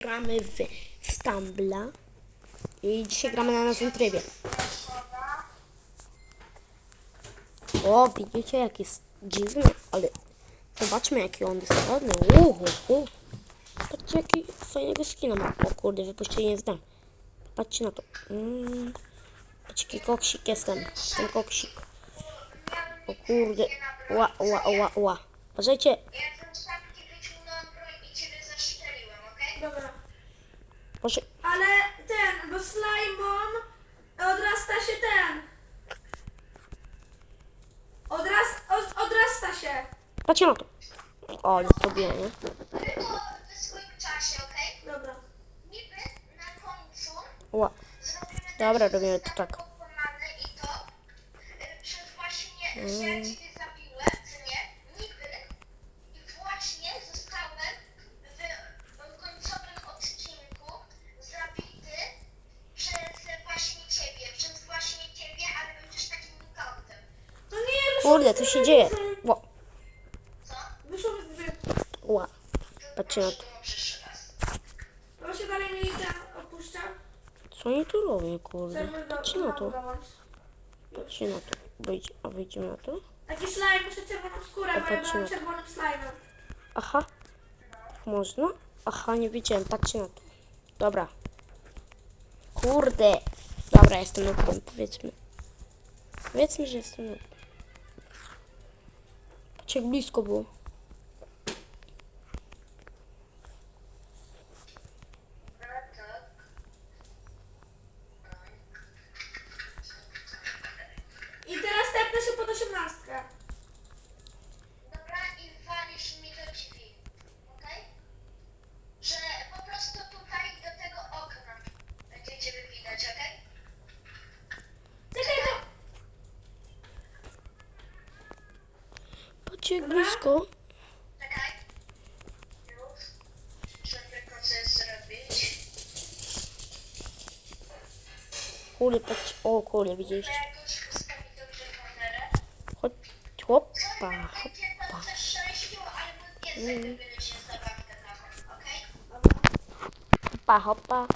gramy w Stambla i dzisiaj gramy na nowym trybie. O, widzicie jak jest dziwny, ale zobaczmy jaki on jest ładny. Uhu, uhu. Patrzcie jaki fajnego skina ma. O kurde, wypuścili nie znam. Patrzcie na to. Mm. Patrzcie jaki koksik jestem. Jestem koksik. O kurde. Ła, ła, ła, ła. Uważajcie. Ja ten sztabki wyciągnąłem broń i ciebie zastrzeliłem, okej? Dobra. Proszę. Ale ten, bo Slimon odrasta się ten. Odrast, od, odrasta się. Patrzcie na to. O, ale zrobiłem, nie? Tylko w swoim czasie, okej? Dobra. Niby na końcu Ła. zrobimy Dobra, robimy to tak. pokonany i to y, przez właśnie, że Mm. ja ciebie zabiłem, czy nie? Niby i właśnie zostałem w końcowym odcinku zabity przez właśnie ciebie, przez właśnie ciebie, ale będziesz takim mutantem. No nie, Kurde, co się dzieje? Ła. Co? Wyszło mi z gry. Ła. Patrzcie na to. To się dalej mi ten opuszcza. Co oni tu robią, kurde? Patrzcie na to. Patrzcie na to. Wyjdź, a wyjdziemy na to? Taki slime, muszę czerwoną skórę, bo ja byłem na czerwonym slime'em. Aha. Można? Aha, nie widziałem. Patrzcie na to. Dobra. Kurde. Dobra, jestem nubem, powiedzmy. Powiedzmy, że jestem nubem. Patrzcie, jak blisko było. Dobra, tak. I teraz tepnę się pod osiemnastkę. Dobra, i walisz mi do drzwi. Okej? Że po prostu tutaj do tego okna będzie ciebie widać, okej? Czekaj, bo... Jak blisko. Czekaj. Już. Coś zrobić. Kurde, patrz. O, kurde, widzieliście? Chodź, taką, okej? Hoppa, hoppa.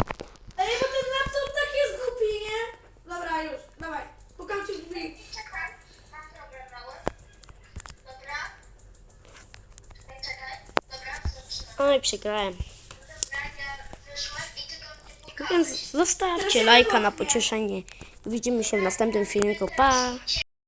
Ej, bo ten laptop tak jest głupi, nie? Dobra, już, dawaj. Pukam ci w drzwi. Czekaj, mam problem mały. Dobra. Czekaj, czekaj. Dobra, zaczynam. Oj, przegrałem. Więc zostawcie lajka na pocieszenie. Widzimy się w następnym filmiku. Pa!